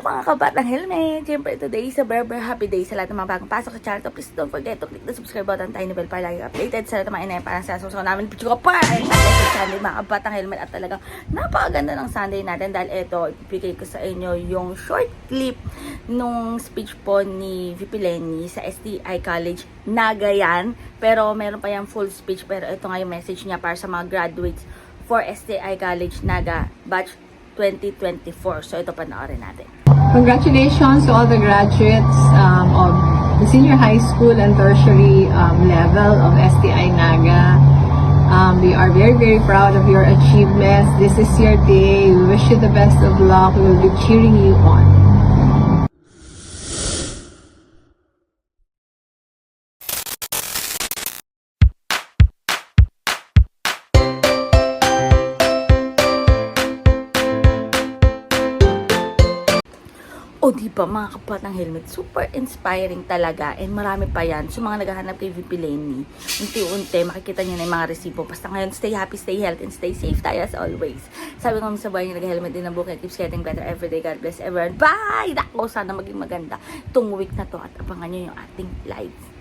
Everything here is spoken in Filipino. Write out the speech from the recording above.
mga kabatang helmet! Siyempre today is a very very happy day sa lahat ng mga bagong pasok sa channel to. Please don't forget to click the subscribe button, tiny bell para lagi updated sa lahat ng mga inay para sa susunod namin. Pichu ko pa! Channel mga kabatang helmet at talagang napakaganda ng Sunday natin dahil ito, ibigay ko sa inyo yung short clip nung speech po ni VP Lenny sa STI College Nagayan. Pero meron pa yung full speech pero ito nga yung message niya para sa mga graduates for STI College Naga Batch 2024. So ito panoorin natin. Congratulations to all the graduates um, of the senior high school and tertiary um, level of STI Naga. Um, we are very, very proud of your achievements. This is your day. We wish you the best of luck. We will be cheering you on. O di ba mga kapat ng helmet, super inspiring talaga and marami pa yan. So mga naghahanap kay VP Lenny, unti-unti makikita niyo na yung mga resibo. Basta ngayon, stay happy, stay healthy, and stay safe tayo as always. Sabi ko sa buhay niyo, nag-helmet din ang buhay. Keeps getting better every day. God bless everyone. Bye! Dako, sana maging maganda itong week na to at abangan niyo yung ating live